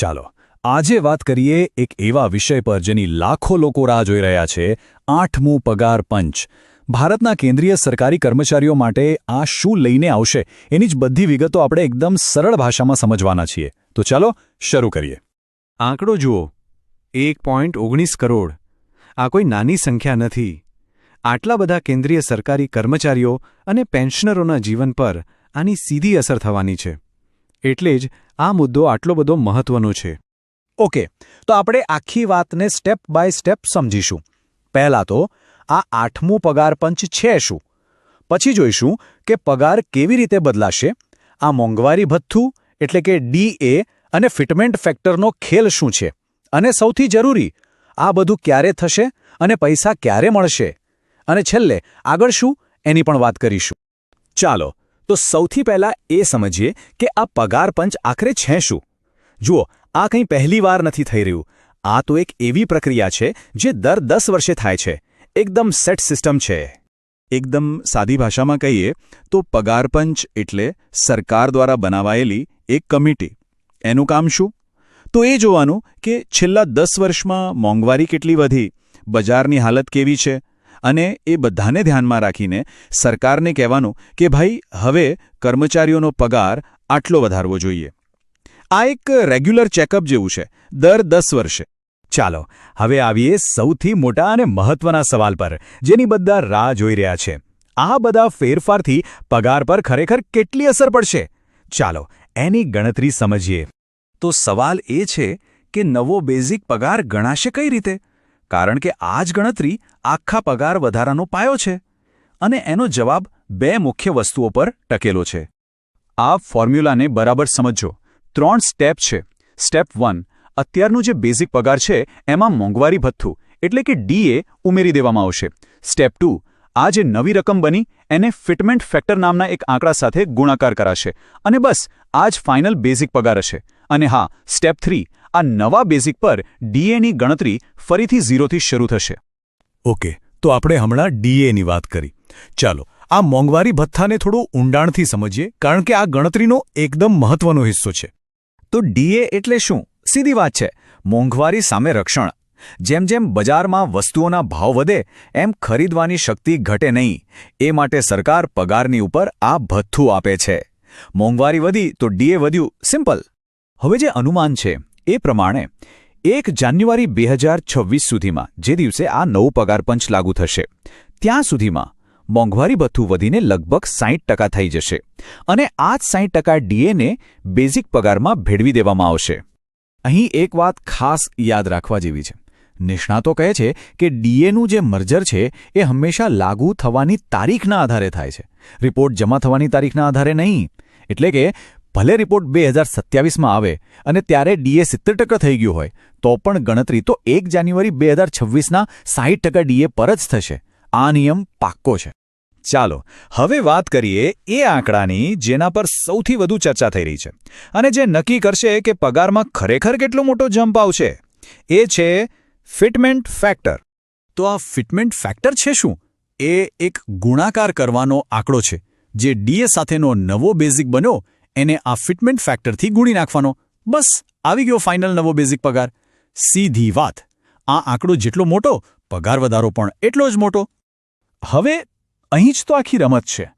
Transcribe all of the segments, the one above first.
ચાલો, આજે વાત કરીએ એક એવા વિષય પર જેની લાખો લોકો રાહ જોઈ રહ્યા છે, આઠમું પગાર પંચ. ભારતના કેન્દ્રીય સરકારી કર્મચારીઓ માટે આ શું લઈને આવશે એની જ બધી વિગતો આપણે એકદમ સરળ ભાષામાં સમજવાના છીએ. તો ચાલો, શરૂ કરીએ. આંકડો જુઓ. એક પોઈન્ટ ઓગણીસ કરોડ. આ કોઈ નાની સંખ્યા નથી. આટલા બધા કેન્દ્રીય સરકારી કર્મચારીઓ અને પેન્શનરોના જીવન પર આની સીધી અસર થવાની છે. એટલે જ આ મુદ્દો આટલો બધો મહત્વનો છે. ઓકે, તો આપણે આખી વાતને સ્ટેપ બાય સ્ટેપ સમજીશું. પહેલાં તો આ આઠમું પગાર પંચ છે શું? પછી જોઈશું કે પગાર કેવી રીતે બદલાશે, આ મોંઘવારી ભથ્થું, એટલે કે ડીએ અને ફિટમેન્ટ ફેક્ટરનો ખેલ શું છે, અને સૌથી જરૂરી, આ બધું ક્યારે થશે અને પૈસા ક્યારે મળશે? અને છેલ્લે આગળ શું, એની પણ વાત કરીશું. ચાલો તો સૌથી પહેલા એ સમજીએ કે આ પગાર પંચ આખરે છે શું? જુઓ, આ કંઈ પહેલી વાર નથી થઈ રહ્યું. આ તો એક એવી પ્રક્રિયા છે જે દર દસ વર્ષે થાય છે. એકદમ સેટ સિસ્ટમ છે. એકદમ સાદી ભાષામાં કહીએ તો પગાર પંચ એટલે સરકાર દ્વારા બનાવાયેલી એક કમિટી. એનું કામ શું? તો એ જોવાનું કે છેલ્લા દસ વર્ષમાં મોંઘવારી કેટલી વધી? બજારની હાલત કેવી છે? અને એ બધાને ધ્યાનમાં રાખીને સરકારને કહેવાનું કે ભાઈ, હવે કર્મચારીઓનો પગાર આટલો વધારવો જોઈએ. આ એક રેગ્યુલર ચેકઅપ જેવું છે, દર દસ વર્ષે. ચાલો, હવે આવીએ સૌથી મોટા અને મહત્વના સવાલ પર, જેની બધા રાહ જોઈ રહ્યા છે. આ બધા ફેરફારથી પગાર પર ખરેખર કેટલી અસર પડશે? ચાલો, એની ગણતરી સમજીએ. તો સવાલ એ છે કે નવો બેઝિક પગાર ગણાશે કઈ રીતે? કારણ કે આ જ ગણતરી આખા પગાર વધારાનો પાયો છે અને એનો જવાબ બે મુખ્ય વસ્તુઓ પર ટકેલો છે. આ ફોર્મ્યુલાને બરાબર સમજો ત્રણ સ્ટેપ છે. સ્ટેપ વન, અત્યારનું જે બેઝિક પગાર છે, એમાં મોંઘવારી ભથ્થું, એટલે કે ડીએ ઉમેરી દેવામાં આવશે. સ્ટેપ ટુ, આ જે નવી રકમ બની, એને ફિટમેન્ટ ફેક્ટર નામના એક આંકડા સાથે ગુણાકાર કરાશે. અને બસ, આ જ ફાઇનલ બેઝિક પગાર હશે. અને હા, સ્ટેપ થ્રી આ નવા બેઝિક પર ડીએની ગણતરી ફરીથી ઝીરોથી શરૂ થશે. ઓકે તો આપણે હમણાં ડીએની વાત કરી. ચાલો આ મોંઘવારી ભથ્થાને થોડું ઊંડાણથી સમજીએ કારણ કે આ ગણતરીનો એકદમ મહત્વનો હિસ્સો છે. તો ડીએ એટલે શું? સીધી વાત છે મોંઘવારી સામે રક્ષણ. જેમ જેમ બજારમાં વસ્તુઓના ભાવ વધે એમ ખરીદવાની શક્તિ ઘટે નહીં. એ માટે સરકાર પગારની ઉપર આ ભથ્થું આપે છે. મોંઘવારી વધી તો ડીએ વધ્યું. સિમ્પલ. હવે જે અનુમાન છે એ પ્રમાણે એક જાન્યુઆરી બે હજાર છવ્વીસ સુધીમાં જે દિવસે આ નવું પગાર પંચ લાગુ થશે, ત્યાં સુધીમાં મોંઘવારી ભથ્થું વધીને લગભગ સાહીઠ ટકા થઈ જશે અને આ જ સાહીઠ ટકા ડીએને બેઝિક પગારમાં ભેળવી દેવામાં આવશે. અહીં એક વાત ખાસ યાદ રાખવા જેવી છે. નિષ્ણાતો કહે છે કે ડીએનું જે મર્જર છે એ હંમેશા લાગુ થવાની તારીખના આધારે થાય છે. રિપોર્ટ જમા થવાની તારીખના આધારે નહીં. એટલે કે ભલે રિપોર્ટ બે હજાર સત્યાવીસમાં આવે અને ત્યારે ડીએ સિત્તેર ટકા થઈ ગયું હોય, તો પણ ગણતરી તો એક જાન્યુઆરી બે હજાર છવ્વીસના સાહીઠ ટકા ડીએ પર જ થશે. આ નિયમ પાક્કો છે. ચાલો, હવે વાત કરીએ એ આંકડાની જેના પર સૌથી વધુ ચર્ચા થઈ રહી છે અને જે નક્કી કરશે કે પગારમાં ખરેખર કેટલો મોટો જમ્પ આવશે. એ છે ફિટમેન્ટ ફેક્ટર. તો આ ફિટમેન્ટ ફેક્ટર છે શું? એ એક ગુણાકાર કરવાનો આંકડો છે, જે ડીએ સાથેનો નવો બેઝિક બન્યો એને આ ફિટમેન્ટ ફેક્ટરથી ગુણી નાખવાનો. બસ, આવી ગયો ફાઇનલ નવો બેઝિક પગાર. સીધી વાત. આ આંકડો જેટલો મોટો, પગાર વધારો પણ એટલો જ મોટો. હવે, અહીં જ તો આખી રમત છે.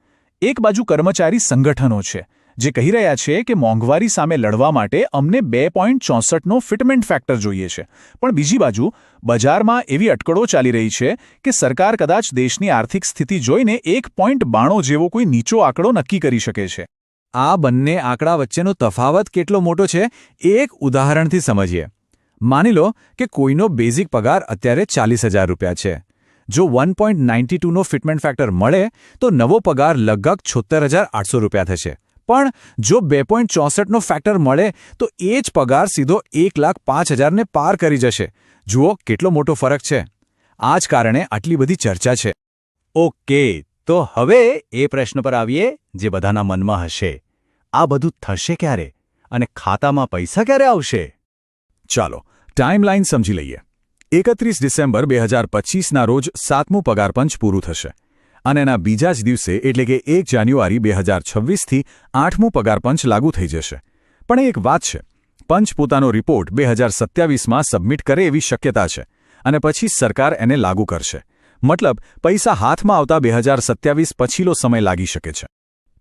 એક બાજુ કર્મચારી સંગઠનો છે, જે કહી રહ્યા છે કે મોંઘવારી સામે લડવા માટે અમને બે પોઈન્ટ ચોસઠનો ફિટમેન્ટ ફેક્ટર જોઈએ છે. પણ બીજી બાજુ, બજારમાં એવી અટકળો ચાલી રહી છે કે સરકાર કદાચ દેશની આર્થિક સ્થિતિ જોઈને એક પોઈન્ટ બાણો જેવો કોઈ નીચો આંકડો નક્કી કરી શકે છે. આ બંને આંકડા વચ્ચેનો તફાવત કેટલો મોટો છે એ એક ઉદાહરણથી સમજીએ. માની લો કે કોઈનો બેઝિક પગાર અત્યારે ચાલીસ રૂપિયા છે. જો વન પોઈન્ટ નાઇન્ટી ટુનો ફિટમેન્ટ ફેક્ટર મળે, તો નવો પગાર લગભગ છોતેર રૂપિયા થશે. પણ જો બે પોઈન્ટ ચોસઠનો ફેક્ટર મળે, તો એ જ પગાર સીધો એક લાખ પાંચ હજારને પાર કરી જશે. જુઓ કેટલો મોટો ફરક છે. આ જ કારણે આટલી બધી ચર્ચા છે. ઓકે. તો હવે એ પ્રશ્ન પર આવીએ જે બધાના મનમાં હશે. આ બધું થશે ક્યારે? અને ખાતામાં પૈસા ક્યારે આવશે? ચાલો ટાઈમલાઈન સમજી લઈએ. એકત્રીસ ડિસેમ્બર બે હજાર પચીસના રોજ સાતમું પગારપંચ પૂરું થશે. અને એના બીજા જ દિવસે, એટલે કે એક જાન્યુઆરી બે હજાર છવ્વીસથી આઠમું પગારપંચ લાગુ થઈ જશે. પણ એક વાત છે. પંચ પોતાનો રિપોર્ટ બે હજાર સત્યાવીસમાં સબમિટ કરે એવી શક્યતા છે. અને પછી સરકાર એને લાગુ કરશે. મતલબ, પૈસા હાથમાં આવતા બે હજાર સત્યાવીસ પછીલો સમય લાગી શકે છે.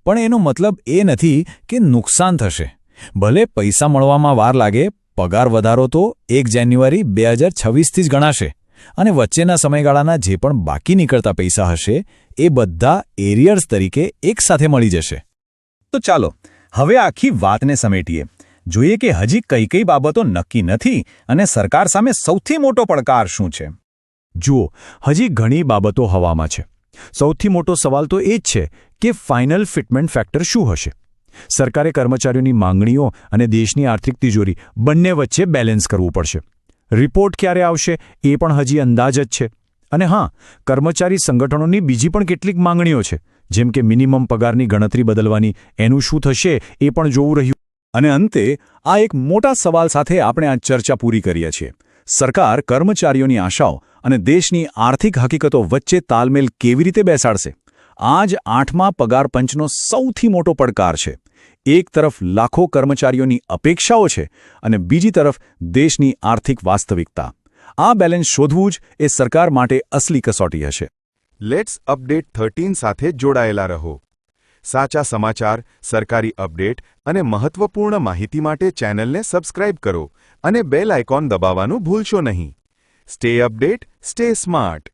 પણ એનો મતલબ એ નથી કે નુકસાન થશે. ભલે પૈસા મળવામાં વાર લાગે, પગાર વધારો તો એક જાન્યુઆરી બે હજાર છવ્વીસથી જ ગણાશે. અને વચ્ચેના સમયગાળાના જે પણ બાકી નીકળતા પૈસા હશે, એ બધા એરિયર્સ તરીકે એકસાથે મળી જશે. તો ચાલો, હવે આખી વાતને સમેટીએ. જોઈએ કે હજી કઈ કઈ બાબતો નક્કી નથી અને સરકાર સામે સૌથી મોટો પડકાર શું છે? જુઓ, હજી ઘણી બાબતો હવામાં છે. સૌથી મોટો સવાલ તો એ જ છે કે ફાઇનલ ફિટમેન્ટ ફેક્ટર શું હશે? સરકારે કર્મચારીઓની માંગણીઓ અને દેશની આર્થિક તિજોરી બંને વચ્ચે બેલેન્સ કરવું પડશે. રિપોર્ટ ક્યારે આવશે એ પણ હજી અંદાજ જ છે. અને હા, કર્મચારી સંગઠનોની બીજી પણ કેટલીક માંગણીઓ છે, જેમ કે મિનિમમ પગારની ગણતરી બદલવાની, એનું શું થશે એ પણ જોવું રહ્યું. અને અંતે, આ એક મોટા સવાલ સાથે આપણે આ ચર્ચા પૂરી કરીએ છીએ. સરકાર કર્મચારીઓની આશાઓ અને દેશની આર્થિક હકીકતો વચ્ચે તાલમેલ કેવી રીતે બેસાડશે? આ જ આઠમા પગાર પંચનો સૌથી મોટો પડકાર છે. એક તરફ લાખો કર્મચારીઓની અપેક્ષાઓ છે અને બીજી તરફ દેશની આર્થિક વાસ્તવિકતા. આ બેલેન્સ શોધવું જ એ સરકાર માટે અસલી કસોટી હશે. લેટ્સ અપડેટ થર્ટીન સાથે જોડાયેલા રહો. સાચા સમાચાર, સરકારી અપડેટ અને મહત્વપૂર્ણ માહિતી માટે ચેનલને સબસ્ક્રાઇબ કરો. અને બેલ આઇકોન દબાવવાનું ભૂલશો નહીં. Stay update stay smart